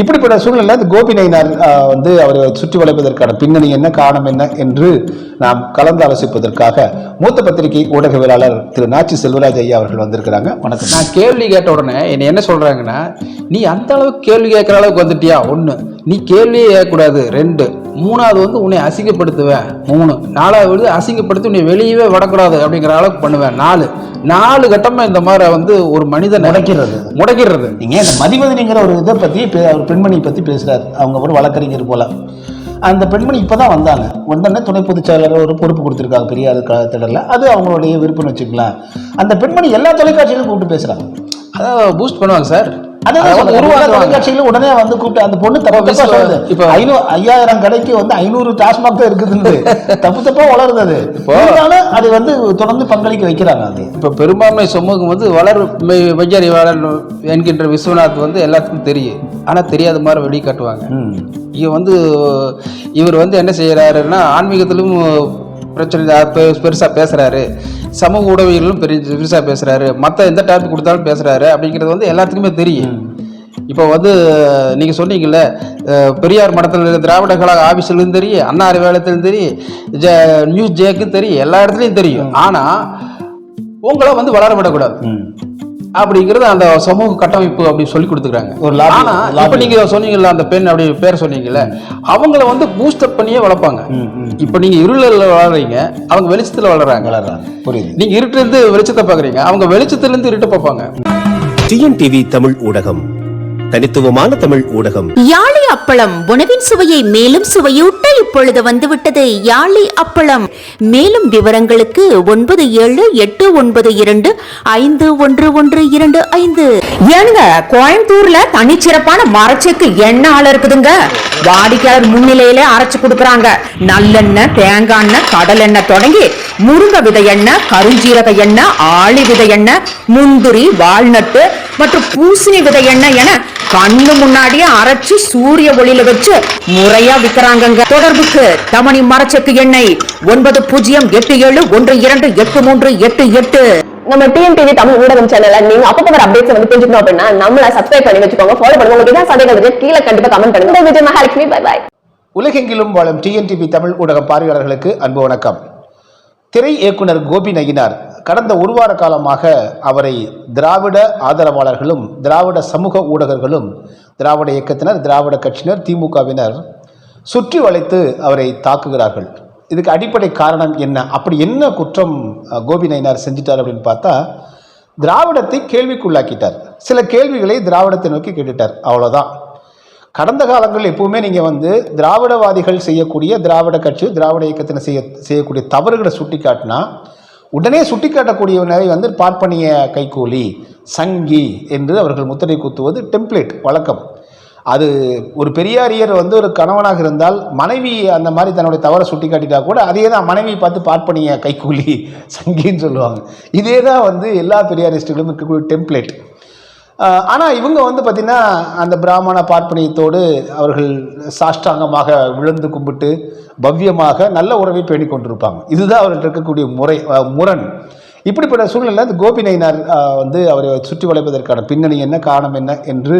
இப்படிப்பட்ட சூழ்நிலை இந்த கோபி நயினார் வந்து அவரை சுற்றி வளைப்பதற்கான பின்னணி என்ன காரணம் என்ன என்று நாம் கலந்து ஆலோசிப்பதற்காக மூத்த பத்திரிகை ஊடகவியலாளர் திரு நாச்சி செல்வராஜ் ஐயா அவர்கள் வந்திருக்கிறாங்க. வணக்கம். நான் கேள்வி கேட்ட உடனே என்னை என்ன சொல்றாங்கன்னா நீ அந்த அளவுக்கு கேள்வி கேட்குற அளவுக்கு வந்துட்டியா? ஒன்று நீ கேள்வியே கேட்கக்கூடாது. ரெண்டு மூணாவது வந்து உன்னை அசிங்கப்படுத்துவேன் மூணு. நாலாவது வந்து அசிங்கப்படுத்தி உன்னை வெளியவே விடக்கூடாது அப்படிங்கிற அளவுக்கு பண்ணுவேன் நாலு. நாலு கட்டமா இந்த மாதிரி வந்து ஒரு மனிதன் முடக்கிறது. முடக்கிறது. நீங்க இந்த மதிவதனிங்கிற ஒரு இதை பத்தி பே- ஒரு பெண்மணி பத்தி பேசுறாரு. அவங்க ஒரு வழக்கறிஞர் போல. அந்த பெண்மணி இப்பதான் வந்தாங்க. வந்தோடனே துணை பொதுச் செயலாளர் ஒரு பொறுப்பு கொடுத்துருக்காங்க. பெரியார் திடல அது அவங்களுடைய விருப்பம்னு வச்சுக்கலாம் அந்த பெண்மணி எல்லா தொலைக்காட்சியிலும் கூப்பிட்டு பேசுறாங்க. அதான் பூஸ்ட் பண்ணுவாங்க சார். தொலைக்காட்சியிலும் உடனே வந்து கூப்பிட்டு அந்த பொண்ணு தப்பு சொல்லுது இப்போ- ஐநூறு ஐயாயிரம் கடைக்கு வந்து ஐநூறு டாஸ்மாக் தான் இருக்குதுன்னு தப்பு தப்பா வளருது. அது இருந்தாலும் அது வந்து தொடர்ந்து பங்களிக்க வைக்கிறாங்க அது. இப்போ பெரும்பான்மை சமூகம் வந்து வளர் வளர் என்கின்ற விஸ்வநாத் வந்து எல்லாத்துக்கும் தெரியும். ஆனால் தெரியாத மாதிரி வெளியே காட்டுவாங்க ம். இவ வந்து இவர் வந்து என்ன செய்யறாருன்னா ஆன்மீகத்திலும் பிரச்சனை பெருசாக பேசுறாரு. சமூக ஊடகங்களிலும் பெரிய பெருசாக பேசுறாரு. மற்ற எந்த டாபிக் கொடுத்தாலும் பேசுறாரு அப்படிங்கிறது வந்து எல்லாத்துக்குமே தெரியும். இப்போ வந்து நீங்கள் சொன்னீங்கல்ல பெரியார் மடத்தில் திராவிட கழக ஆஃபீஸ்லேயும் தெரியும் அண்ணா அறிவாலயத்திலும் தெரியும் ஜ நியூஸ் ஜேக்கும் தெரியும் எல்லா இடத்துலையும் தெரியும். ஆனால் உங்களை வந்து வளர விடக்கூடாது. அப்படிங்கிறது அந்த சமூக கட்டமைப்பு அப்படி சொல்லி கொடுத்துக்கிறாங்க. ஒரு ஆனா. இப்ப நீங்க சொன்னீங்கல்ல அந்த பெண் அப்படி பேர் சொன்னீங்கல்ல அவங்கள வந்து பூஸ்டப் பண்ணியே வளர்ப்பாங்க. இப்ப நீங்க இருளல வளர்றீங்க அவங்க வெளிச்சத்துல வளர்றாங்க. வளர்றாங்க. புரியுது. நீங்க இருட்டுல இருந்து வெளிச்சத்தை பாக்குறீங்க அவங்க வெளிச்சத்துல இருந்து இருட்ட பார்ப்பாங்க. டிஎன்டிவி தமிழ் ஊடகம். தனித்துவமான தமிழ் ஊடகம். யாழி அப்பளம் உணவின் சுவையை மேலும் சுவையூட்ட இப்பொழுது வந்துவிட்டது யாழி அப்பளம். மேலும் விவரங்களுக்கு ஒன்பது ஏழு எட்டு ஒன்பது இரண்டு ஐந்து ஒன்று ஒன்று இரண்டு ஐந்து. ஏனுங்க கோயம்புத்தூர்ல தனிச்சிறப்பான மரச்செக்கு எண்ணெய் ஆள இருக்குதுங்க. வாடிக்கையாளர் முன்னிலையிலே அரைச்சு கொடுக்கறாங்க. நல்லெண்ணெய் தேங்காய் எண்ணெய் கடல் எண்ணெய் தொடங்கி முருங்க விதை எண்ணெய் கருஞ்சீரக எண்ணெய் ஆளி விதை எண்ணெய் முந்திரி வால்நட்டு மற்றும் பூசணி விதை எண்ணெய் என கண்ணு முன்னாடியே அரைச்சு சூரிய ஒளியில வச்சு முறையா விக்கிறாங்கங்க தொடர்புக்கு தமணி மரச்செக்கு எண்ணெய் ஒன்பது பூஜ்ஜியம் எட்டு ஏழு ஒன்று இரண்டு எட்டு மூன்று எட்டு எட்டு. நம்ம டிஎன்டிவி தமிழ் ஊடகம் சேனல்ல நீங்க அப்பப்போ வர அப்டேட்ஸ் வந்து தெரிஞ்சுக்கணும் அப்படின்னா நம்மள சப்ஸ்கிரைப் பண்ணி வச்சுக்கோங்க. ஃபாலோ பண்ணுங்க. உங்களுக்கு ஏதாவது சந்தேகம் கீழே கண்டிப்பா கமெண்ட் பண்ணுங்க. இந்த விஜய் மகாலட்சுமி பை பாய் உலகெங்கிலும் வாழும் டிஎன்டிவி தமிழ் ஊடக பார்வையாளர்களுக்கு அன்பு வணக்கம். திரை இயக்குனர் கோபி நயினார் கடந்த ஒரு வார காலமாக அவரை திராவிட ஆதரவாளர்களும் திராவிட சமூக ஊடகர்களும் திராவிட இயக்கத்தினர் திராவிட கட்சியினர் திமுகவினர் சுற்றி வளைத்து அவரை தாக்குகிறார்கள். இதுக்கு அடிப்படை காரணம் என்ன? அப்படி என்ன குற்றம் கோபி நயினார் செஞ்சிட்டார் அப்படின்னு பார்த்தா திராவிடத்தை கேள்விக்குள்ளாக்கிட்டார். சில கேள்விகளை திராவிடத்தை நோக்கி கேட்டுட்டார். அவ்வளோதான் கடந்த காலங்கள் எப்பவுமே நீங்கள் வந்து திராவிடவாதிகள் செய்யக்கூடிய திராவிட கட்சி திராவிட இயக்கத்தினர் செய்ய செய்யக்கூடிய தவறுகளை சுட்டி காட்டினா உடனே சுட்டி காட்டக்கூடியவனை வந்து பார்ப்பனிய கைக்கூலி சங்கி என்று அவர்கள் முத்திரை குத்துவது டெம்ப்ளேட் வழக்கம். அது ஒரு பெரியாரியர் வந்து ஒரு கணவனாக இருந்தால் மனைவி அந்த மாதிரி தன்னுடைய தவறை சுட்டி காட்டிட்டா கூட அதே தான் மனைவி பார்த்து பார்ப்பனிய கைக்கூலி சங்கின்னு சொல்லுவாங்க. இதே தான் வந்து எல்லா பெரியாரிஸ்டுகளும் இருக்கக்கூடிய டெம்ப்ளேட் ஆனால் இவங்க வந்து பார்த்திங்கன்னா அந்த பிராமண பார்ப்பனியத்தோடு அவர்கள் சாஷ்டாங்கமாக விழுந்து கும்பிட்டு பவ்யமாக நல்ல உறவை பேணி கொண்டிருப்பாங்க. இதுதான் அவர்கள் இருக்கக்கூடிய முறை முரண். இப்படிப்பட்ட சூழ்நிலை இந்த கோபி நயினார் வந்து அவரை சுற்றி வளைப்பதற்கான பின்னணி என்ன காரணம் என்ன என்று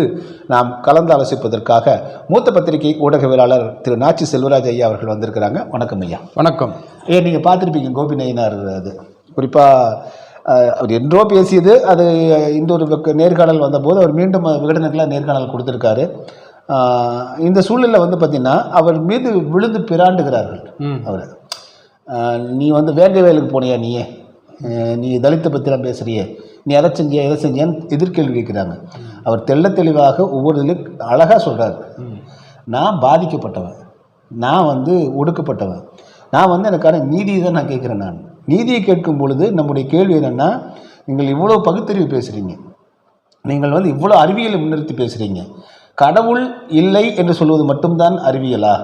நாம் கலந்து ஆலோசிப்பதற்காக மூத்த பத்திரிகை ஊடகவியலாளர் திரு. நாச்சி செல்வராஜ் ஐயா அவர்கள் வந்திருக்கிறாங்க. வணக்கம் ஐயா. வணக்கம். ஏன் நீங்கள் பார்த்துருப்பீங்க கோபி நயினார் அது. குறிப்பாக அவர் என்றோ பேசியது அது இந்த ஒரு நேர்காணல் வந்தபோது அவர் மீண்டும் விகடனுக்கெல்லாம் நேர்காணல் கொடுத்துருக்காரு. இந்த சூழ்நிலை வந்து பார்த்திங்கன்னா அவர் மீது விழுந்து பிராண்டுகிறார்கள் அவர். நீ வந்து வேங்க வயலுக்கு போனியா நீயே? நீ தலித்தை பற்றிலாம் பேசுறியே. நீ அதை செஞ்சியா எதை செஞ்சியான்னு எதிர்கேள்வி கேட்குறாங்க. அவர் தெள்ளத் தெளிவாக ஒவ்வொரு இதிலும் அழகாக சொல்கிறார் நான் பாதிக்கப்பட்டவன். நான் வந்து ஒடுக்கப்பட்டவன். நான் வந்து எனக்கான நீதியை தான் நான் கேட்குறேன் நான். நீதியை கேட்கும் பொழுது நம்முடைய கேள்வி என்னென்னா நீங்கள் இவ்வளோ பகுத்தறிவு பேசுகிறீங்க நீங்கள் வந்து இவ்வளோ அறிவியலை முன்னிறுத்தி பேசுகிறீங்க கடவுள் இல்லை என்று சொல்வது மட்டும்தான் அறிவியலா?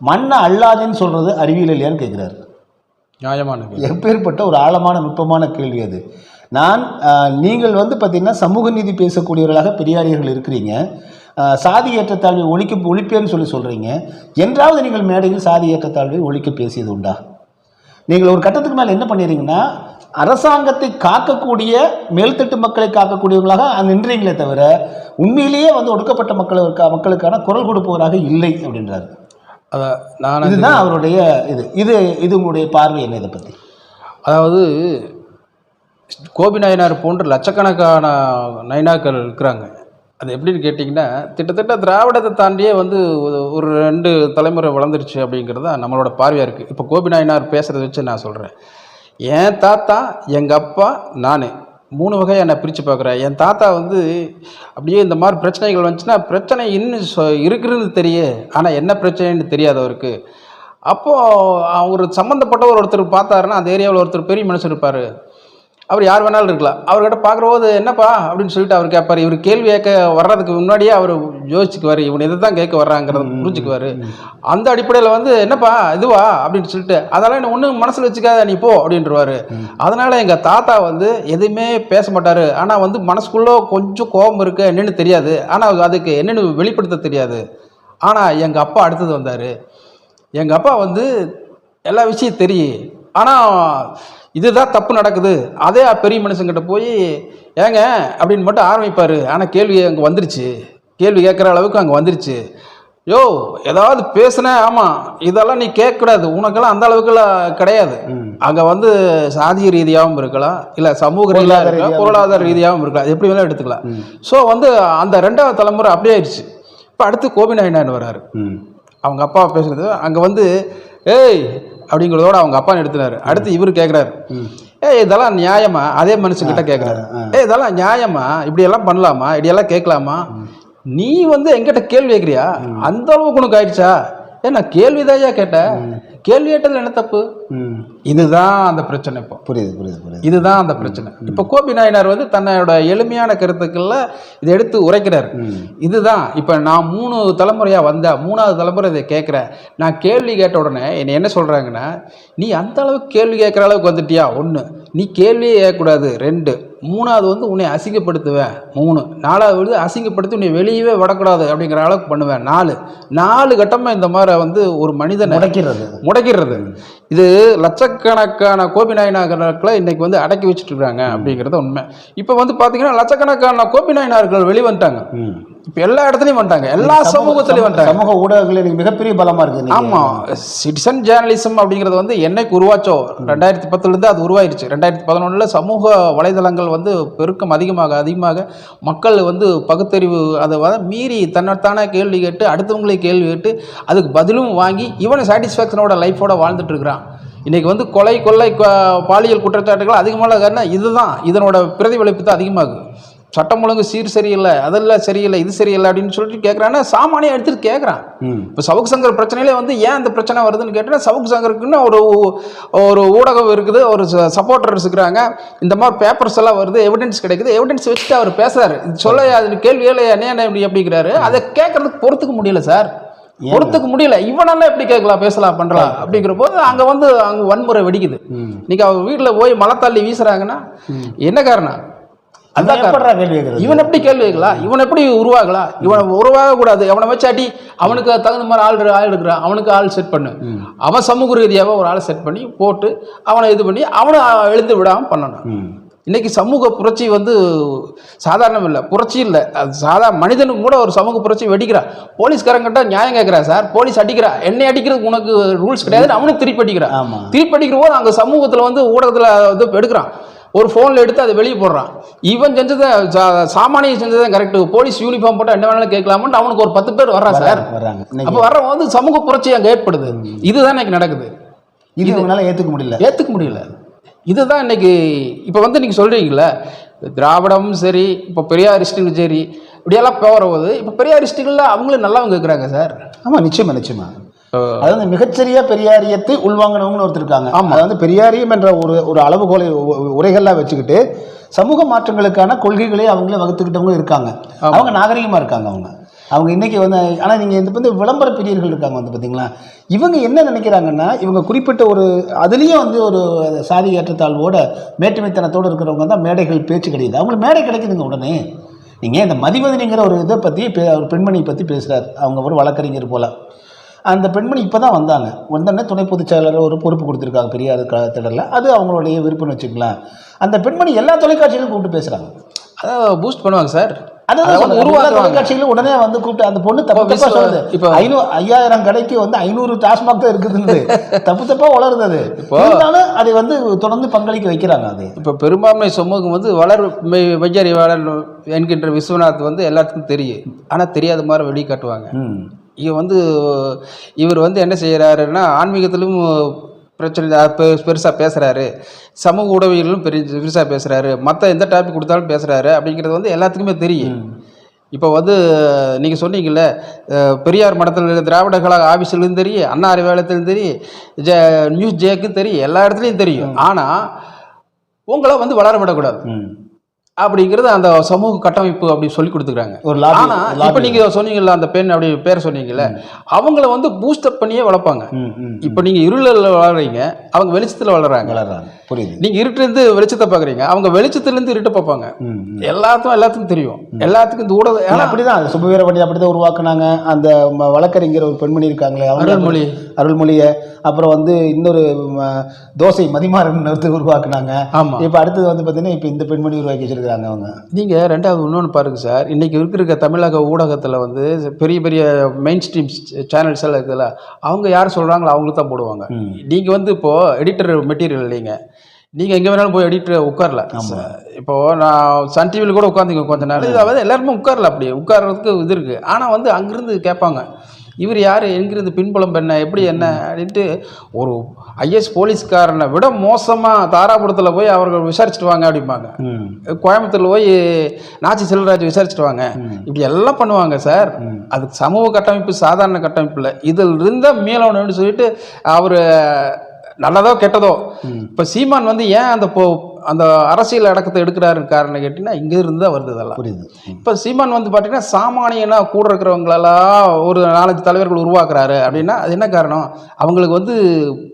மண்ணை அல்லாதுன்னு சொல்கிறது அறிவியல் இல்லையான்னு கேட்குறாரு. நியாயமானது எப்பேற்பட்ட ஒரு ஆழமான நுட்பமான கேள்வி அது. நான் நீங்கள் வந்து பார்த்தீங்கன்னா சமூக நீதி பேசக்கூடியவர்களாக பெரியாரியர்கள் இருக்கிறீங்க. சாதி ஏற்றத்தாழ்வை ஒழிக்க ஒழிப்பேன்னு சொல்லி சொல்கிறீங்க என்றாவது நீங்கள் மேடையில் சாதி ஏற்றத்தாழ்வை ஒழிக்க பேசியது உண்டா? நீங்கள் ஒரு கட்டத்துக்கு மேலே என்ன பண்ணிடுறீங்கன்னா அரசாங்கத்தை காக்கக்கூடிய மேல்தட்டு மக்களை காக்கக்கூடியவங்களாக நின்றீங்களே தவிர உண்மையிலேயே வந்து ஒடுக்கப்பட்ட மக்களுக்கு மக்களுக்கான குரல் கொடுப்பவராக இல்லை அப்படின்றாரு. அதான் நான் இதுதான் அவருடைய இது. இது இது உங்களுடைய பார்வை என்ன இதை பத்தி? அதாவது கோபி நாயனார் போன்ற லட்சக்கணக்கான நயனாக்கள் இருக்கிறாங்க. அது எப்படின்னு கேட்டிங்கன்னா கிட்டத்தட்ட திராவிடத்தை தாண்டியே வந்து ஒரு- ஒரு ரெண்டு தலைமுறை வளர்ந்துருச்சு அப்படிங்கிறது தான் நம்மளோட பார்வையாக இருக்குது இப்போ கோபி நாயனார் பேசுகிறத வச்சு நான் சொல்கிறேன் என் தாத்தா எங்கள் அப்பா நான் மூணு வகையாக நான் பிரித்து பார்க்குறேன். என் தாத்தா வந்து அப்படியே இந்த மாதிரி பிரச்சனைகள் வந்துச்சுன்னா பிரச்சனை இன்னும் சொ- இருக்குன்னு தெரியும் ஆனால் என்ன பிரச்சனைன்னு தெரியாது அவருக்கு. அப்போது ஒரு சம்மந்தப்பட்டவர் ஒருத்தர் பார்த்தாருன்னா அந்த ஏரியாவில் ஒருத்தர் பெரிய மனுஷன் இருப்பார். அவர் யார் வேணாலும் இருக்கலாம். அவர்கிட்ட பார்க்குறபோது என்னப்பா? அப்படின்னு சொல்லிட்டு அவர் கேட்பார். இவர் கேள்வி கேட்க வர்றதுக்கு முன்னாடியே அவர் யோசிச்சுக்குவார். இவன் இதை தான் கேட்க வர்றாங்கிறத புரிஞ்சுக்குவார். அந்த அடிப்படையில் வந்து என்னப்பா இதுவா? அப்படின்னு சொல்லிட்டு அதெல்லாம் என்ன ஒன்றும் மனசில் வச்சுக்காத நீ போ. அப்படின்றவாரு. அதனால் எங்கள் தாத்தா வந்து எதுவுமே பேச மாட்டார். ஆனால் வந்து மனசுக்குள்ளே கொஞ்சம் கோபம் இருக்கு என்னன்னு தெரியாது. ஆனால் அதுக்கு என்னென்னு வெளிப்படுத்த தெரியாது. ஆனால் எங்கள் அப்பா அடுத்தது வந்தார். எங்கள் அப்பா வந்து எல்லா விஷயம் தெரியும். ஆனால் இதுதான் தப்பு நடக்குது. அதே பெரிய மனுஷங்கிட்ட போய் ஏங்க? அப்படின்னு மட்டும் ஆரம்பிப்பார். ஆனால் கேள்வி அங்கே வந்துருச்சு. கேள்வி கேட்குற அளவுக்கு அங்கே வந்துருச்சு. யோ ஏதாவது பேசுன ஆமாம் இதெல்லாம் நீ கேட்கக்கூடாது. உனக்கெல்லாம் அந்த அளவுக்குலாம் கிடையாது. அங்கே வந்து சாதிய ரீதியாகவும் இருக்கலாம். இல்லை சமூக ரீதியாக இருக்கலாம். பொருளாதார ரீதியாகவும் இருக்கலாம். எப்படி வேணாலும் எடுத்துக்கலாம். ஸோ வந்து அந்த ரெண்டாவது தலைமுறை அப்படியே ஆயிடுச்சு. இப்போ அடுத்து கோபி நாயனார் வராரு அவங்க அப்பா பேசுறது அங்கே வந்து ஏய் அப்படிங்கிறதோட அவங்க அப்பா நிறுத்தினாரு அடுத்து இவர் கேட்குறாரு ஏய் இதெல்லாம் நியாயமா? அதே மனுஷங்கிட்ட கேட்குறாரு ஏய் இதெல்லாம் நியாயமா? இப்படியெல்லாம் பண்ணலாமா? இப்படியெல்லாம் கேட்கலாமா? நீ வந்து என்கிட்ட கேள்வி கேட்குறியா அந்த அளவுக்கு உனக்கு ஆயிடுச்சா? ஏ நான் கேள்விதாயா கேட்டேன். கேள்வி கேட்டதில் என்ன தப்பு? இதுதான் அந்த பிரச்சனை இப்போ. புரியுது புரியுது புரியுது. இதுதான் அந்த பிரச்சனை. இப்போ கோபி நாயனார் வந்து தன்னோட எளிமையான கருத்துக்கள்ல இதை எடுத்து உரைக்கிறார். இதுதான் இப்போ நான் மூணு தலைமுறையாக வந்தா மூணாவது தலைமுறை இதை கேட்குறேன். நான் கேள்வி கேட்ட உடனே என்னை என்ன சொல்கிறாங்கன்னா நீ அந்த அளவுக்கு கேள்வி கேட்குற அளவுக்கு வந்துட்டியா? ஒன்று நீ கேள்வியே கேட்கக்கூடாது. ரெண்டு. மூணாவது வந்து உன்னை அசிங்கப்படுத்துவேன். மூணு. நாலாவது வந்து அசிங்கப்படுத்தி உன்னை வெளியவே விடக்கூடாது அப்படிங்கிற அளவுக்கு பண்ணுவேன். நாலு. நாலு கட்டமாக இந்த மாதிரி வந்து ஒரு மனிதனை முடக்கிறது. முடக்கிடுறது இது லட்சக்கணக்கான கோபி நாயனார்களை இன்னைக்கு வந்து அடக்கி வச்சுட்டு இருக்காங்க அப்படிங்கிறது உண்மை. இப்போ வந்து பார்த்தீங்கன்னா லட்சக்கணக்கான கோபி நாயனார்கள் வெளிவந்துட்டாங்க இப்போ எல்லா இடத்துலையும் வந்துட்டாங்க. எல்லா சமூகத்திலையும் வந்துட்டாங்க. சமூக ஊடகங்கள் இன்னைக்கு மிகப்பெரிய பலமா இருக்கு இன்னைக்கு. ஆமாம் சிட்டிசன் ஜேர்னலிசம் அப்படிங்கிறது வந்து என்னைக்கு உருவாச்சோ ரெண்டாயிரத்தி பத்துலேருந்து அது உருவாயிருச்சு. ரெண்டாயிரத்தி பதினொன்றில் சமூக வலைதளங்கள் வந்து பெருக்கம் அதிகமாக அதிகமாக மக்கள் வந்து பகுத்தறிவு அதை மீறி தன்னைத்தானே கேள்வி கேட்டு அடுத்தவங்களே கேள்வி கேட்டு அதுக்கு பதிலும் வாங்கி இவன் சாட்டிஸ்ஃபேக்ஷனோட லைஃபோட வாழ்ந்துட்டு இருக்கிறான். இன்னைக்கு வந்து கொலை கொள்ளை பாலியல் குற்றச்சாட்டுகள் அதிகமான காரணம் இதுதான். இதனோட பிரதிபலிப்பு தான் அதிகமாகுது. சட்டம் ஒழுங்கு சீர் சரியில்லை. அதெல்லாம் சரியில்லை. இது சரியில்லை அப்படின்னு சொல்லிட்டு கேட்குறான்னா சாமானியம் எடுத்துட்டு கேட்குறான் இப்போ சவுக்கு சங்கர் பிரச்சனையிலே வந்து ஏன் அந்த பிரச்சனை வருதுன்னு கேட்டால் சவுக்கு சங்கருக்குன்னு ஒரு ஒரு ஊடகம் இருக்குது. ஒரு சப்போர்ட்டர்ஸ் இருக்கிறாங்க. இந்த மாதிரி பேப்பர்ஸ் எல்லாம் வருது. எவிடன்ஸ் கிடைக்குது. எவிடன்ஸ் வச்சுட்டு அவர் பேசுறாரு. சொல்ல அது கேள்வி ஏழை என்ன இப்படி அப்படிங்கிறாரு. அதை கேட்கறதுக்கு பொறுத்துக்க முடியல சார். பொறுத்துக்க முடியல. இவனெல்லாம் எப்படி கேட்கலாம் பேசலாம் பண்றலாம் அப்படிங்கிற போது அங்க வந்து அங்க வன்முறை வெடிக்குது. இன்னைக்கு அவங்க வீட்டுல போய் மலை தள்ளி வீசுறாங்கன்னா என்ன காரணம்? இவன் எப்படி கேள்வி கேட்கலாம் இவன் எப்படி உருவாகலாம் இவன் உருவாக கூடாது அவனை வச்சாட்டி அவனுக்கு தகுந்த மாதிரி ஆள் ஆள் இருக்கிறான் அவனுக்கு ஆள் செட் பண்ணு. அவன் சமூக ரீதியாக ஒரு ஆளை செட் பண்ணி போட்டு அவனை இது பண்ணி அவனை எழுந்து விடாமல் பண்ணணும். இன்னைக்கு சமூக புரட்சி வந்து சாதாரணம் இல்லை புரட்சி இல்லை அது சாதா மனிதனுக்கு கூட ஒரு சமூக புரட்சி வெடிக்கிறான் போலீஸ்காரங்கிட்ட நியாயம் கேட்குறா சார் போலீஸ் அடிக்கிறா. என்னை அடிக்கிறதுக்கு உனக்கு ரூல்ஸ் கிடையாது அவனுக்கு திருப்பி அடிக்கிறான். திருப்பி அடிக்கிற போது அங்கே சமூகத்தில் வந்து ஊடகத்தில் வந்து எடுக்கிறான். ஒரு ஃபோனில் எடுத்து அதை வெளியே போடுறான். இவன் செஞ்சதை சா- சாமானியன் செஞ்சதை கரெக்டு போலீஸ் யூனிஃபார்ம் போட்டால் என்ன வேணாலும் கேட்கலாமன்ட்டு அவனுக்கு ஒரு பத்து பேர் வர்றான் சார். வர்றாங்க. அப்போ வர்றவன் வந்து சமூக புரட்சி அங்கே ஏற்படுது. இதுதான் இன்னைக்கு நடக்குது. இது இவங்களால ஏத்துக்க முடியல. ஏற்றுக்க முடியல. இதுதான் இன்னைக்கு இப்போ வந்து நீங்கள் சொல்கிறீங்கள திராவிடமும் சரி இப்போ பெரியாரிஸ்ட்டுகளும் சரி இப்படியெல்லாம் போகிறபோது இப்போ பெரியாரிஸ்ட்டுகளில் அவங்களும் நல்லவங்க இருக்கிறாங்க சார். ஆமா நிச்சயமா நிச்சயமா. அதாவது மிகச்சரியா பெரியாரியத்தை உள்வாங்கினவங்கன்னு ஒருத்தர் இருக்காங்க. ஆமா. அதாவது பெரியாரியம் என்ற ஒரு ஒரு அளவுகோலை உரைகள்லாம் வச்சுக்கிட்டு சமூக மாற்றங்களுக்கான கொள்கைகளை அவங்களே வகுத்துக்கிட்டவங்களும் இருக்காங்க. அவங்க நாகரிகமா இருக்காங்க அவங்க. அவங்க இன்னைக்கு வந்து ஆனால் நீங்கள் இந்த வந்து விளம்பர பிரியர்கள் இருக்காங்க வந்து பார்த்தீங்களா இவங்க என்ன நினைக்கிறாங்கன்னா இவங்க குறிப்பிட்ட ஒரு அதுலேயும் வந்து ஒரு சாதி ஏற்றத்தாழ்வோட மேட்டுமைத்தனத்தோடு இருக்கிறவங்க தான் மேடைகள் பேச்சு கிடையாது அவங்களுக்கு மேடை கிடைக்குதுங்க உடனே. நீங்கள் இந்த மதிவதனிங்கிற ஒரு இதை பற்றி ஒரு பெண்மணியை பற்றி பேசுகிறார் அவங்க ஒரு வழக்கறிஞர் போல். அந்த பெண்மணி இப்போ தான் வந்தாங்க. வந்தோடனே துணை பொதுச்செயலாளர் ஒரு பொறுப்பு கொடுத்துருக்காங்க பெரியார் திடலில் அது அவங்களுடைய விருப்பம்னு வச்சுக்கலாம் அந்த பெண்மணி எல்லா தொலைக்காட்சியிலும் கூப்பிட்டு பேசுகிறாங்க அதான் பூஸ்ட் பண்ணுவாங்க சார் தொலைக்காட்சியிலும் உடனே வந்து கூப்பிட்டு அந்த பொண்ணு தப்பு தப்பா சொல்லுது இப்போ- ஐநூறு ஐயாயிரம் கடைக்கு வந்து ஐநூறு டாஸ்மாக் தான் இருக்குதுன்னு. தப்பு தப்பா வளருது இருந்தாலும் அதை வந்து தொடர்ந்து பங்களிக்க வைக்கிறாங்க அது. இப்போ பெரும்பான்மை சமூகம் வந்து வளர் மெய்- மெய்யறிவாளர் என்கின்ற விஸ்வநாத் வந்து எல்லாத்துக்கும் தெரியும். ஆனால் தெரியாத மாதிரி வெளியே காட்டுவாங்க. ம். இவர் வந்து இவர் வந்து என்ன செய்கிறாருன்னா ஆன்மீகத்திலும் பிரச்சனை பெருசாக பேசுகிறாரு சமூக ஊடகங்களிலும் பெரிய பெருசாக பேசுகிறாரு மற்ற எந்த டாபிக் கொடுத்தாலும் பேசுகிறாரு அப்படிங்கிறது வந்து எல்லாத்துக்குமே தெரியும். இப்போ வந்து நீங்கள் சொன்னீங்கல்ல பெரியார் மடத்தில் திராவிட கழக ஆஃபீஸ்லேயும் தெரியும் அண்ணா அறிவாலயத்திலும் தெரியும் ஜ நியூஸ் ஜேக்கும் தெரியும் எல்லா இடத்துலையும் தெரியும். ஆனால் உங்களை வந்து வளர விடக்கூடாது. அப்படிங்கிறது அந்த சமூக கட்டமைப்பு அப்படி சொல்லி கொடுத்துக்கிறாங்க. ஒரு லாபி ஆனா இப்போ நீங்க சொன்னீங்கல்ல அந்த பெண் அப்படி பேர் சொன்னீங்கல்ல அவங்கள வந்து பூஸ்டப் பண்ணியே வளர்ப்பாங்க. இப்போ நீங்க இருளில் வளர்றீங்க அவங்க வெளிச்சத்துல வளர்றாங்க. வளர்றாங்க. புரியுது. நீங்க இருட்டிலிருந்து வெளிச்சத்தை பாக்குறீங்க அவங்க வெளிச்சத்திலிருந்து இருட்டை பார்ப்பாங்க. எல்லாத்துக்கும் எல்லாத்துக்கும் தெரியும். எல்லாத்துக்கும் இந்த ஊடகம் ஆனா ஏன்னா அப்படிதான் அது சுபவீரபணி அப்படிதான் உருவாக்குனாங்க. அந்த வழக்கறிஞர் ஒரு பெண்மணி இருக்காங்களே அருள்மொழி. அருள்மொழியை அப்புறம் வந்து இன்னொரு தோசை மதிமாறன் உருவாக்குனாங்க. ஆமா. இப்போ அடுத்தது வந்து பார்த்தீங்கன்னா இப்போ இந்த பெண்மணி உருவாக்கி வச்சிருக்காங்க. அவங்க நீங்க ரெண்டாவது இன்னொன்று பாருங்க சார். இன்னைக்கு இருக்கிற தமிழக ஊடகத்துல வந்து பெரிய பெரிய மெயின் ஸ்ட்ரீம் சேனல்ஸ் எல்லாம் இருக்குதுல்ல அவங்க யார் சொல்றாங்களோ அவங்களுக்கு தான் போடுவாங்க. ம். நீங்க வந்து இப்போ எடிட்டர் மெட்டீரியல் இல்லைங்க. நீங்க எங்க வேணாலும் போய் எடிட்டர் உட்காரல. இப்போ நான் சன் டிவியில் கூட உட்காந்துங்க கொஞ்ச நாள். அதாவது எல்லாருமே உட்காரல அப்படி. உட்கார்றதுக்கு இது இருக்கு. ஆனா வந்து அங்கிருந்து கேட்பாங்க. இவர் யார்? என்கிறது பின்புலம் என்ன எப்படி என்ன? அப்படின்ட்டு ஒரு ஐஎஸ் போலீஸ்காரனை விட மோசமாக தாராபுரத்தில் போய் அவர்கள் விசாரிச்சுட்டு வாங்க அப்படிம்பாங்க கோயம்புத்தூர்ல போய் நாச்சி செல்வராஜ் விசாரிச்சுட்டு வாங்க இப்படி எல்லாம் பண்ணுவாங்க சார். அது சமூக கட்டமைப்பு சாதாரண கட்டமைப்பு இல்லை. இதில் இருந்தால் மீளணும்னு சொல்லிட்டு அவர் நல்லதோ கெட்டதோ? இப்போ சீமான் வந்து ஏன் அந்த போ அந்த அரசியல் அடக்கத்தை எடுக்கிறாருன்னு காரணம் கேட்டிங்கன்னா இங்கே இருந்து தான் வருது இதெல்லாம். புரியுது. இப்போ சீமான் வந்து பார்த்தீங்கன்னா சாமானியனா கூட இருக்கிறவங்களெல்லாம் ஒரு நாலஞ்சு தலைவர்கள் உருவாக்குறாரு அப்படின்னா அது என்ன காரணம்? அவங்களுக்கு வந்து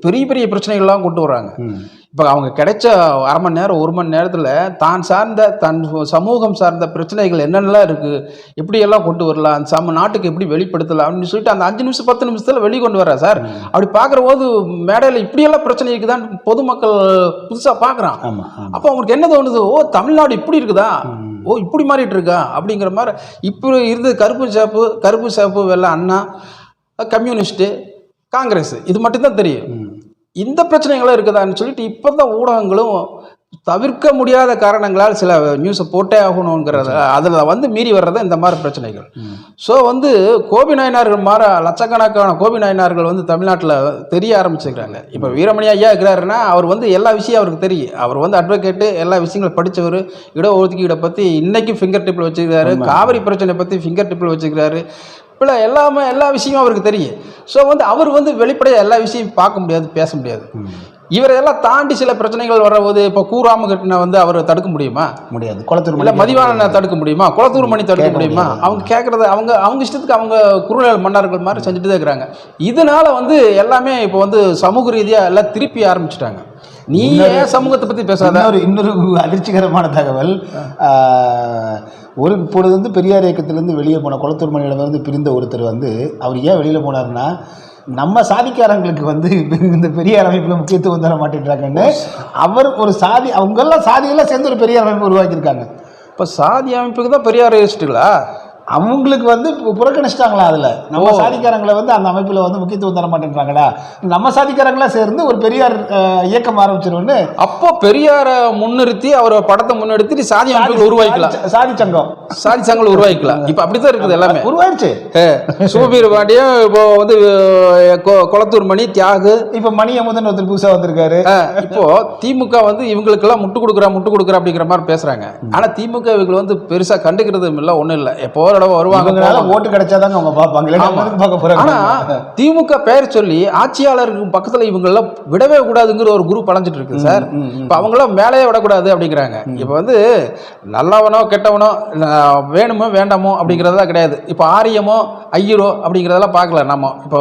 பெரிய பெரிய பிரச்சனைகள்லாம் கொண்டு வர்றாங்க. இப்போ அவங்க கிடைச்ச அரை மணி நேரம் ஒரு மணி நேரத்தில் தான் சார்ந்த தன் சமூகம் சார்ந்த பிரச்சனைகள் என்னென்னலாம் இருக்குது எப்படியெல்லாம் கொண்டு வரலாம் அந்த சம நாட்டுக்கு எப்படி வெளிப்படுத்தலாம் அப்படின்னு சொல்லிட்டு அந்த அஞ்சு நிமிஷம் பத்து நிமிஷத்தில் வெளியே கொண்டு வர்றா சார். அப்படி பார்க்குற போது மேடையில் இப்படியெல்லாம் பிரச்சனை இருக்குதான்னு பொதுமக்கள் புதுசாக பார்க்குறான். ஆமாம் அப்போ அவங்களுக்கு என்ன தோணுது? ஓ தமிழ்நாடு இப்படி இருக்குதா? ஓ இப்படி மாறிட்டு இருக்கா? அப்படிங்கிற மாதிரி இப்போ இருந்தது கருப்பு சாப்பு கருப்பு சாப்பு வெள்ளை அண்ணா கம்யூனிஸ்ட்டு காங்கிரஸ். இது மட்டும்தான் தெரியும். இந்த பிரச்சனைகளும் இருக்குதான்னு சொல்லிட்டு இப்போ தான் ஊடகங்களும் தவிர்க்க முடியாத காரணங்களால் சில நியூஸை போட்டே ஆகணுங்கிறத அதில் வந்து மீறி வர்றது இந்த மாதிரி பிரச்சனைகள். ஸோ வந்து கோபி நாயனார்கள் மாற லட்சக்கணக்கான கோபி நாயனார்கள் வந்து தமிழ்நாட்டில் தெரிய ஆரம்பிச்சுக்கிறாங்க இப்போ வீரமணி ஐயா இருக்கிறாருன்னா அவர் வந்து எல்லா விஷயம் அவருக்கு தெரியும். அவர் வந்து அட்வொகேட்டு எல்லா விஷயங்களும் படித்தவர் இட ஒதுக்கீடை பற்றி இன்னைக்கு ஃபிங்கர் டிப்பில் வச்சுக்கிறாரு காவிரி பிரச்சனை பற்றி ஃபிங்கர் டிப்பில் வச்சுக்கிறாரு இப்போ எல்லாமே எல்லா விஷயமும் அவருக்கு தெரியும். ஸோ வந்து அவர் வந்து வெளிப்படையாக எல்லா விஷயம் பார்க்க முடியாது பேச முடியாது. இவரையெல்லாம் தாண்டி சில பிரச்சனைகள் வரபோது இப்போ கூறாம கட்டின வந்து அவர் தடுக்க முடியுமா? முடியாது. குளத்தூர் இல்ல மணி மதிவாணனை தடுக்க முடியுமா? குளத்தூர் மணி தடுக்க முடியுமா. அவங்க கேட்கறத அவங்க அவங்க இஷ்டத்துக்கு அவங்க குறுநில மன்னர்கள் மாதிரி செஞ்சுட்டு தான் இருக்கிறாங்க. இதனால வந்து எல்லாமே இப்போ வந்து சமூக ரீதியா எல்லாம் திருப்பி ஆரம்பிச்சிட்டாங்க. நீ ஏன் சமூகத்தை பத்தி பேசாத. இன்னொரு இன்னொரு அதிர்ச்சிகரமான தகவல் ஒரு இப்பொழுது வந்து பெரியார் இயக்கத்திலேருந்து வெளியே போன குளத்தூர் மணியிடமிருந்து பிரிந்த ஒருத்தர் வந்து அவர் ஏன் வெளியில் போனார்னா நம்ம சாதிக்காரங்களுக்கு வந்து இந்த பெரியார் அமைப்பில் முக்கியத்துவம் தர மாட்டேங்கிறாங்கன்னு அவர் ஒரு சாதி அவங்கெல்லாம் சாதியெல்லாம் சேர்ந்து ஒரு பெரியார் அமைப்பு உருவாக்கியிருக்காங்க. இப்போ சாதி அமைப்புக்கு தான் பெரியார் யோசிச்சுங்களா அவங்களுக்கு வந்து புறக்கணிச்சிட்டாங்களா அதில்? நம்ம சாதிக்காரங்களை வந்து அந்த அமைப்பில் வந்து முக்கியத்துவம் தர மாட்டேங்கிறாங்களா நம்ம சாதிக்காரங்களா சேர்ந்து ஒரு பெரியார் இயக்கம் ஆரம்பிச்சிருவோன்னு. அப்போ பெரியார முன்னிறுத்தி அவர் படத்தை முன்னிறுத்தி சாதி அமைப்புகள் உருவாக்கலாம் சாதி- சங்கம். சாதி சங்கங்கள் உருவாக்கலாம் இப்போ அப்படித்தான் இருக்குது எல்லாமே. உருவாயிருச்சு. சூபீர் பாண்டியம் இப்போ வந்து குளத்தூர் மணி தியாகு. இப்ப மணி அமுதன் ஒருத்தர் புதுசா வந்திருக்காரு. இப்போ திமுக வந்து இவங்களுக்கெல்லாம் முட்டு கொடுக்குறா முட்டு கொடுக்குறா அப்படிங்கிற மாதிரி பேசுறாங்க. ஆனா திமுக இவங்க வந்து பெருசா கண்டுக்கிறதும் இல்லை ஒண்ணும் இல்லை. எப்போ தடவை வருவாங்க. ஓட்டு கிடைச்சாதாங்க அவங்க பார்ப்பாங்க. ஆனா திமுக பெயர் சொல்லி ஆட்சியாளருக்கு பக்கத்துல இவங்க எல்லாம் விடவே கூடாதுங்கிற ஒரு குரூப் அலைஞ்சிட்டு இருக்கு சார். இப்ப அவங்களாம் மேலேயே விடக்கூடாது அப்படிங்கிறாங்க. இப்ப வந்து நல்லவனோ கெட்டவனோ வேணுமோ வேண்டாமோ அப்படிங்கிறதெல்லாம் கிடையாது. இப்போ ஆரியமோ ஐயரோ அப்படிங்கிறதெல்லாம் பார்க்கல நம்ம. இப்போ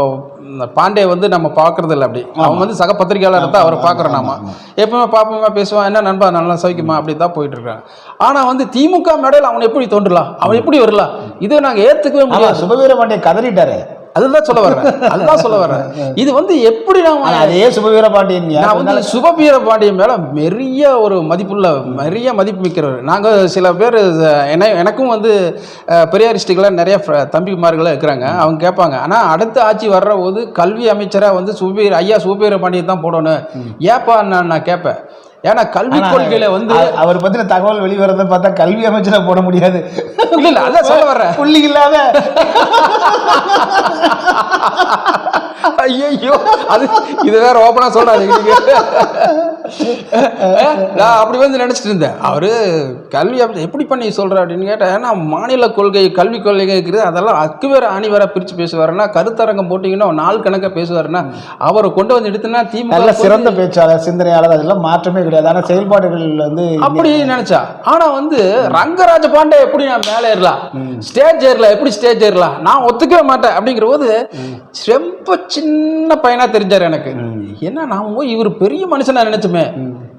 பாண்டே வந்து நம்ம பார்க்கறது இல்லை அப்படி அவங்க வந்து சக பத்திரிகையாளர் தான் அவரை பார்க்குறோம் நாம. எப்பவுமே பார்ப்போமா பேசுவான் என்ன நண்பா நல்லா சவிக்குமா அப்படி தான் போயிட்டு இருக்காங்க ஆனா வந்து திமுக மேடையில் அவன் எப்படி தோன்றலாம் அவன் எப்படி வரலாம்? இதை நாங்க ஏத்துக்கவே ஆமா முடியாது. சுபவீர பாண்டிய கதறிட்டாரு. அதுதான் சொல்ல வர்றேன். அதுதான் சொல்ல வர்றேன். இது வந்து எப்படி நான் அதே சுபவீர பாண்டியன் நான் வந்து சுபபீர பாண்டியன் மேல பெரிய ஒரு மதிப்புள்ள நிறைய மதிப்பு மிக்கிறவர் நாங்கள் சில பேர் என்ன எனக்கும் வந்து பெரியாரிஸ்டுகளாக நிறைய தம்பிமார்களாக இருக்கிறாங்க. அவங்க கேட்பாங்க. ஆனால் அடுத்த ஆட்சி வர்ற போது கல்வி அமைச்சராக வந்து சுபீர் ஐயா சுபீர பாண்டியன் தான் போடணும். ஏப்பா நான் நான் கேட்பேன். ஏன்னா கல்வி கொள்கையில வந்து அவர் பத்தின தகவல் வெளிவரதை பார்த்தா கல்வி அமைச்சரை போட முடியாது. இல்ல இல்ல அதான் சொல்ல வர்றேன். புள்ளி இல்லாத. ஐயோ அது இது வேற ஓப்பனா சொல்றாதீங்க நீங்க. நான் அப்படி வந்து நினைச்சிட்டு இருந்தேன். அவரு கல்வி அப்படி எப்படி பண்ணி சொல்ற அப்படின்னு கேட்டேன் ஏன்னா மாநில கொள்கை கல்வி கொள்கை இருக்குது. அதெல்லாம் அக்கு வேற ஆணி வேற பிரிச்சு பேசுவாருன்னா கருத்தரங்கம் போட்டீங்கன்னா நாள் கணக்கா பேசுவாருன்னா அவரை கொண்டு வந்து எடுத்துனா திமுக சிறந்த பேச்சாளர் சிந்தனையாளர் அதெல்லாம் மாற்றமே கிடையாது. ஆனா செயல்பாடுகள் வந்து அப்படி நினைச்சா. ஆனா வந்து ரங்கராஜ பாண்டே எப்படி நான் மேலே ஏறலாம்? ஸ்டேஜ் ஏறலாம் எப்படி ஸ்டேஜ் ஏறலாம்? நான் ஒத்துக்கவே மாட்டேன். அப்படிங்கிற போது ரொம்ப சின்ன பையனா தெரிஞ்சாரு எனக்கு. என்ன நான் போய் இவர் பெரிய மனுஷனா நினைச்சுமே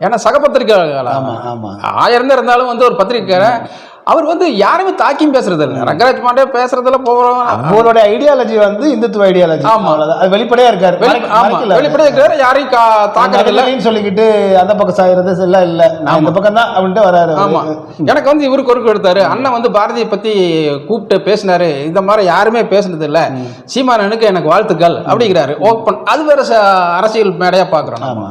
ஏன்னா சக பத்திரிக்கையாளர் ஆமா ஆமா. ஆயிரம் தான் இருந்தாலும் வந்து ஒரு பத்திரிக்கையாளர் அவர் வந்து யாருமே தாக்கியும் பேசுறது இல்லை ரங்கராஜ் பாண்டே பேசுறதுல போகிறோம் அவரோட ஐடியாலஜி வந்து இந்துத்துவ ஐடியாலஜி ஆமா. அது வெளிப்படையா இருக்காரு. வெளிப்படையா இருக்கிறாரு. யாரையும் தாக்குறது இல்லை நகலைன்னு சொல்லிக்கிட்டு அந்த பக்கம் சாயிறது எல்லாம் இல்ல. நான் இந்த பக்கம் தான் அப்படின்ட்டு வராரு ஆமா. எனக்கு வந்து இவரு குறுக்கு எடுத்தாரு அண்ணன் வந்து பாரதியை பத்தி கூப்பிட்டு பேசினாரு. இந்த மாதிரி யாருமே பேசுனது இல்ல சீமானனுக்கு எனக்கு வாழ்த்துக்கள் அப்படிங்கிறாரு. ஓப்பன். அது வேற அரசியல் மேடையா பாக்குறோம் ஆமா.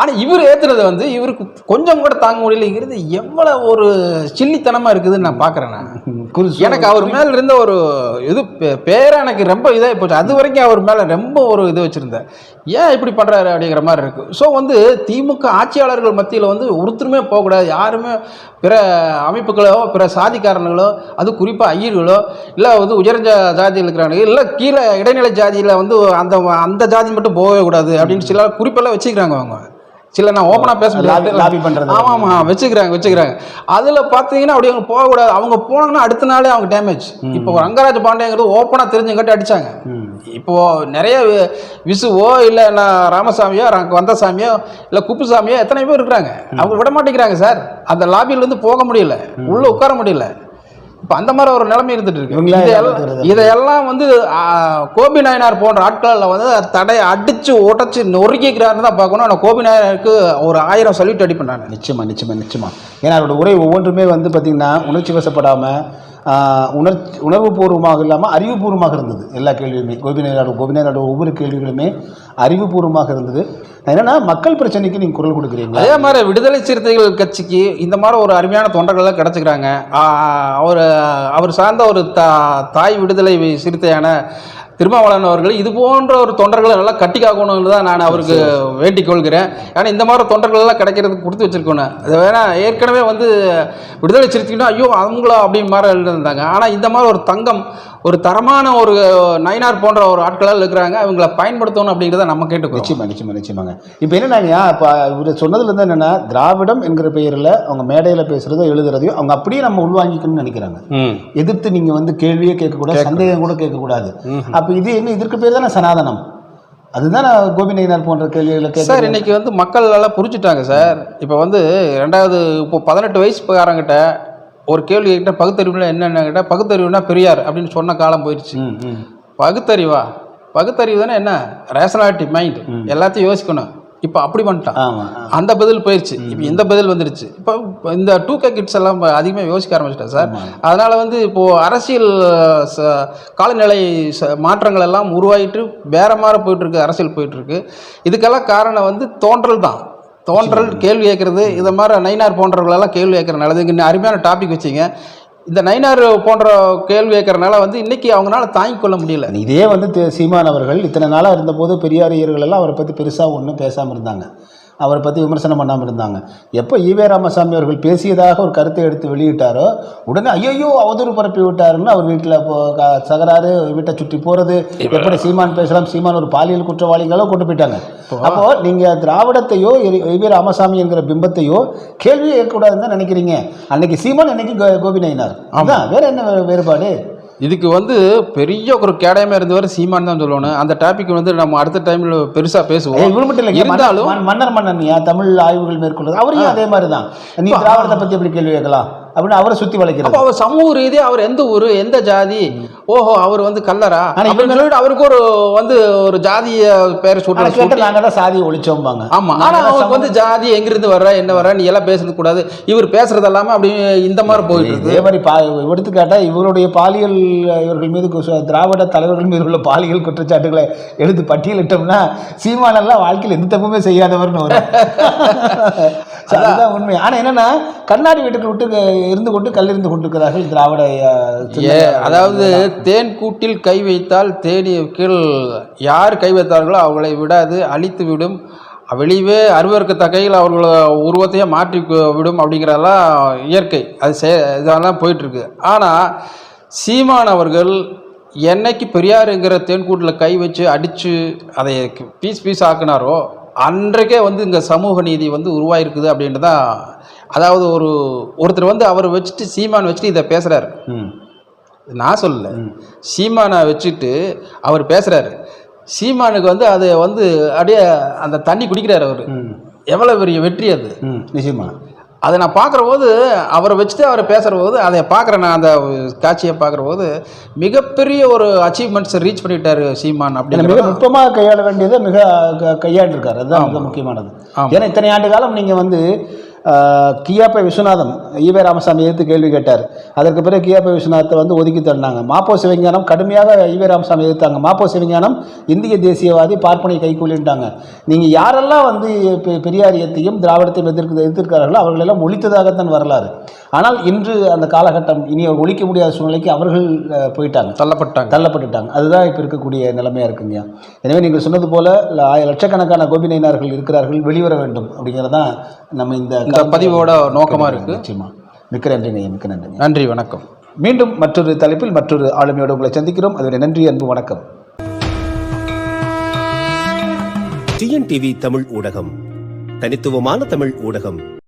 ஆனா இவர் ஏத்துறது வந்து இவருக்கு கொஞ்சம் கூட தாங்க முடியலைங்கிறது எவ்வளவு ஒரு சில்லித்தனமா இருக்குதுன்னு நான் பாக்குறேன் நான். எனக்கு அவர் மேல இருந்த ஒரு இது பே- பேரா எனக்கு ரொம்ப இதாகி போச்சு. அது வரைக்கும் அவர் மேல ரொம்ப ஒரு இது வச்சிருந்தேன். ஏன் இப்படி பண்றாரு அப்படிங்கிற மாதிரி இருக்கு. ஸோ வந்து திமுக ஆட்சியாளர்கள் மத்தியில் வந்து ஒருத்தருமே போகக்கூடாது. யாருமே பிற அமைப்புகளோ பிற சாதிக்காரங்களோ அது குறிப்பாக ஐயர்களோ இல்லை வந்து உயர்ந்த ஜாதியில் இருக்கிறாங்க இல்லை கீழே இடைநிலை ஜாதியில் வந்து அந்த அந்த ஜாதி மட்டும் போகவே கூடாது அப்படின்னு சில குறிப்பெல்லாம் வச்சுக்கிறாங்க அவங்க. சில நான் ஓப்பனாக பேச லாபி- பண்றது. ஆமாம் ஆமாம் வச்சுக்கிறாங்க வச்சுக்கிறாங்க. அதில் பார்த்தீங்கன்னா அப்படி அவங்க போகக்கூடாது. அவங்க போனாங்கன்னா அடுத்த நாளே அவங்க டேமேஜ் இப்போ ரங்கராஜ பாண்டியங்கிறது ஓப்பனாக தெரிஞ்சுங்கட்டி அடிச்சாங்க. இப்போ நிறைய விசுவோ இல்லை ராமசாமியோ வந்தசாமியோ இல்லை குப்புசாமியோ எத்தனை பேர் இருக்கிறாங்க. அவங்க விட மாட்டேங்கிறாங்க சார். அந்த லாபியில் வந்து போக முடியல. உள்ள உட்கார முடியல. இப்போ அந்த மாதிரி ஒரு நிலைமை இருந்துட்டு இருக்கு. இதையெல்லாம் வந்து கோபி நாயனார் போன்ற ஆட்களில் வந்து தடையை அடிச்சு உடைச்சு நொறுக்கிக்கிறாருன்னு தான் பார்க்கணும். ஆனால் கோபி நாயனாருக்கு ஒரு ஆயிரம் சொல்லிட்டு அடிப்பேன் நான். நிச்சயமா நிச்சயமா நிச்சயமா. ஏன்னா அவரோட உரை ஒவ்வொன்றுமே வந்து பார்த்தீங்கன்னா உணர்ச்சி வசப்படாம உணர் உணர்வுபூர்வமாக இல்லாமல் அறிவுபூர்வமாக இருந்தது. எல்லா கேள்வியுமே. கோபிநாயோட கோபிநாயோட ஒவ்வொரு கேள்விகளுமே அறிவுபூர்வமாக இருந்தது. என்னன்னா மக்கள் பிரச்சனைக்கு நீங்கள் குரல் கொடுக்குறீங்க. அதே மாதிரி விடுதலை சிறுத்தைகள் கட்சிக்கு இந்த மாதிரி ஒரு அருமையான தொண்டர்கள்லாம் கிடச்சிக்கிறாங்க. அவர் அவர் சார்ந்த ஒரு தா தாய் விடுதலை சிறுத்தையான திருமாவளவன் அவர்கள் இது போன்ற ஒரு தொண்டர்களை நல்லா கட்டி காக்கணும்னு தான் நான் அவருக்கு வேண்டிக் கொள்கிறேன். ஏன்னா இந்த மாதிரி தொண்டர்கள் எல்லாம் கிடைக்கிறதுக்கு கொடுத்து வச்சிருக்கணும் அது வேணா ஏற்கனவே வந்து விடுதலை சிறுத்தைகள்னா ஐயோ அவங்களா அப்படின்னு மாதிரி இருந்தாங்க ஆனால் இந்த மாதிரி ஒரு தங்கம் ஒரு தரமான ஒரு நயினார் போன்ற ஒரு ஆட்களால் இருக்கிறாங்க. அவங்கள பயன்படுத்தணும் அப்படிங்கிறத நம்ம கேட்டுக்கிறோம். நிச்சயமா நிச்சயமா நிச்சயமாங்க. இப்போ என்னன்னாங்கய்யா இப்போ இவர் சொன்னதுலேருந்து என்னன்னா திராவிடம் என்கிற பெயரில் அவங்க மேடையில் பேசுறதோ எழுதுறதையும் அவங்க அப்படியே நம்ம உள்வாங்கிக்கணும்னு நினைக்கிறாங்க. எதிர்த்து நீங்கள் வந்து கேள்வியே கேட்கக்கூடாது சந்தேகம் கூட கேட்கக்கூடாது. அப்போ இது என்ன இதற்கு பேர் தானே சனாதனம்? அதுதான் கோபி நயினார் போன்ற கேள்விகளை சார் இன்னைக்கு வந்து மக்கள் எல்லாம் புரிஞ்சுட்டாங்க சார். இப்போ வந்து ரெண்டாவது இப்போ பதினெட்டு வயசுக்காரங்கிட்ட ஒரு கேள்வி கேட்ட பகுத்தறிவுல என்னென்ன கேட்டால் பகுத்தறிவுனா பெரியார் அப்படின்னு சொன்ன காலம் போயிடுச்சு பகுத்தறிவா? பகுத்தறிவு தானே என்ன? ரேஷனாலிட்டி மைண்ட் எல்லாத்தையும் யோசிக்கணும். இப்போ அப்படி பண்ணிட்டான். அந்த பதில் போயிடுச்சு இப்போ இந்த பதில் வந்துருச்சு. இப்போ இந்த டூ கே கிட்ஸ் எல்லாம் அதிகமாக யோசிக்க ஆரம்பிச்சிட்டேன் சார். அதனால வந்து இப்போ அரசியல் ச- காலநிலை ச- மாற்றங்கள் எல்லாம் உருவாகிட்டு வேற மாதிரி போயிட்டு இருக்கு அரசியல் போயிட்டு இருக்கு. இதுக்கெல்லாம் காரணம் வந்து தோன்றல் தான். தோன்றல் கேள்வி கேட்கறது இதை மாதிரி நைனார் போன்றவர்களெல்லாம் கேள்வி கேட்கறனால இங்கே அருமையான டாபிக் வச்சிங்க. இந்த நைனார் போன்ற கேள்வி கேட்கறனால வந்து இன்னைக்கு அவங்களால தாங்கிக் கொள்ள முடியல. இதே வந்து சீமானவர்கள் சீமான் அவர்கள் இத்தனை நாளாக இருந்தபோது பெரியாரியர்கள் எல்லாம் அவரை பற்றி பெருசாக ஒன்றும் பேசாமல் இருந்தாங்க. அவரை பற்றி விமர்சனம் பண்ணாமல் இருந்தாங்க. எப்போ ஈவே ராமசாமி அவர்கள் பேசியதாக ஒரு கருத்தை எடுத்து வெளியிட்டாரோ உடனே ஐயோ அவதூறு பரப்பி விட்டாருன்னு அவர் வீட்டில் சகராறு வீட்டை சுற்றி போகிறது எப்படி சீமான் பேசலாம் சீமான் ஒரு பாலியல் குற்றவாளிகளோ கொண்டு போயிட்டாங்க. அப்போ நீங்கள் திராவிடத்தையோ ஈவே ராமசாமி என்கிற பிம்பத்தையோ கேள்வியே ஏற்கக்கூடாதுன்னு தான் நினைக்கிறீங்க. அன்னைக்கு சீமான் அன்னைக்கு கோபி நயினார்? அதான் வேற என்ன வேறுபாடு? இதுக்கு வந்து பெரிய ஒரு கேடயமா இருந்தவர் சீமான் தான் சொல்லணும். அந்த டாபிக் வந்து நம்ம அடுத்த டைம்ல பெருசா பேசுவோம். இவரு மட்டும் இல்லைங்க. இருந்தாலும் மன்னர் மன்னன் தமிழ் ஆய்வுகள் மேற்கொள்ளுது அவரையும் அதே மாதிரி தான் நீ திராவிடத்தை பத்தி எப்படி கேள்வி கேட்கலாம்? அப்படின்னு அவரை சுத்தி வளைக்கிறது. அப்போ அவர் சமூக ரீதியாக அவர் எந்த ஊர் எந்த ஜாதி ஓஹோ அவர் வந்து கல்லரா அப்படின்னு சொல்லிட்டு அவருக்கு ஒரு வந்து ஒரு ஜாதிய பேரை ஆனா கேட்டா சொல்லிட்டு நாங்க தான் சாதியை ஒழிச்சோம்பாங்க. ஆமா. நாங்க ஆனா தான் அவருக்கு வந்து ஜாதி எங்கிருந்து வர்ற என்ன வர்ற நீ எல்லாம் பேசுறது கூடாது. இவர் பேசுறது எல்லாமே அப்படி இந்த மாதிரி போயிட்டு இதே மாதிரி பா எடுத்துக்காட்டா இவருடைய பாலியல் இவர்கள் மீது திராவிட தலைவர்கள் மீது உள்ள பாலியல் குற்றச்சாட்டுகளை எடுத்து பட்டியலிட்டோம்னா சீமானெல்லாம் வாழ்க்கையில் எந்த தப்புமே செய்யாதவர்னு வரும். அதுதான் உண்மை. ஆனா என்னன்னா கண்ணாடி வீட்டுக்குள் விட்டு இருந்து கொண்டு கல்லிருந்து கொண்டிருக்கிறார்கள் திராவிட அதாவது தேன் கூட்டில் கை வைத்தால் தேனி கீழ் யார் கை வைத்தார்களோ அவர்களை விடாது அழித்து விடும். வெளியவே அருவருக்கத்தகையில் அவர்கள உருவத்தையே மாற்றி விடும் அப்படிங்கிறதெல்லாம் இயற்கை. அது சே இதெல்லாம் போயிட்டுருக்கு. ஆனால் சீமான் அவர்கள் என்னைக்கு பெரியாருங்கிற தேன்கூட்டில் கை வச்சு அடித்து அதை பீஸ் பீஸ் ஆக்குனாரோ அன்றைக்கே வந்து இங்கே சமூக நீதி வந்து உருவாயிருக்குது அப்படின்ட்டு தான் அதாவது ஒரு ஒருத்தர் வந்து அவர் வச்சுட்டு சீமான் வச்சுட்டு இதை பேசுகிறாரு ம். நான் சொல்லல. சீமானை வச்சுட்டு அவர் பேசுறாரு. சீமானுக்கு வந்து அது வந்து அப்படியே அந்த தண்ணி குடிக்கிறாரு அவர். எவ்வளோ பெரிய வெற்றி அது. ம். நிச்சயமா. அதை நான் பார்க்குற போது அவரை வச்சுட்டு அவரை பேசுகிற போது அதை பார்க்குறேன் நான் அந்த காட்சியை பார்க்குற போது மிகப்பெரிய ஒரு அச்சீவ்மெண்ட்ஸை ரீச் பண்ணிட்டாரு சீமான் ஏன்னா மிக நுட்பமாக கையாள வேண்டியதை மிக கையாண்டிருக்காரு. அதுதான் மிக முக்கியமானது. ஏன்னா இத்தனை ஆண்டு காலம் நீங்கள் வந்து கியாப்பை விஸ்வநாதன் ஈவே ராமசாமி எதிர்த்து கேள்வி கேட்டார். அதற்கு பிறகு கியாப்பை விஸ்வநாதத்தை வந்து ஒதுக்கி தள்ளினாங்க மாப்போ சிவஞானம் கடுமையாக ஈவே ராமசாமி எதிர்த்தாங்க. மாப்போ சிவஞானம் இந்திய தேசியவாதி பார்ப்பனை கைகூலின்ட்டாங்க நீங்கள் யாரெல்லாம் வந்து பெரியாரியத்தையும் திராவிடத்தையும் எதிர்க்கு எதிர்க்கிறார்களோ அவர்களெல்லாம் ஒழித்ததாகத்தான் வரலாறு. ஆனால் இன்று அந்த காலகட்டம் இனி ஒழிக்க முடியாத சூழ்நிலைக்கு அவர்கள் போயிட்டாங்க. தள்ளப்பட்டாங்க. தள்ளப்பட்டுட்டாங்க. அதுதான் இப்போ இருக்கக்கூடிய நிலைமையா இருக்குங்க. எனவே நீங்கள் சொன்னது போல லட்சக்கணக்கான கோபிநயினார்கள் இருக்கிறார்கள் வெளிவர வேண்டும் அப்படிங்கிறதான் நம்ம இந்த இந்த பதிவோட நோக்கமா இருக்கு. நிச்சயமா. மிக்க நன்றிங்க மிக்க நன்றிங்க. நன்றி வணக்கம். மீண்டும் மற்றொரு தலைப்பில் மற்றொரு ஆளுமையோடு உங்களை சந்திக்கிறோம். அதுவரை நன்றி அன்பு வணக்கம். டிஎன்டிவி தமிழ் ஊடகம். தனித்துவமான தமிழ் ஊடகம்.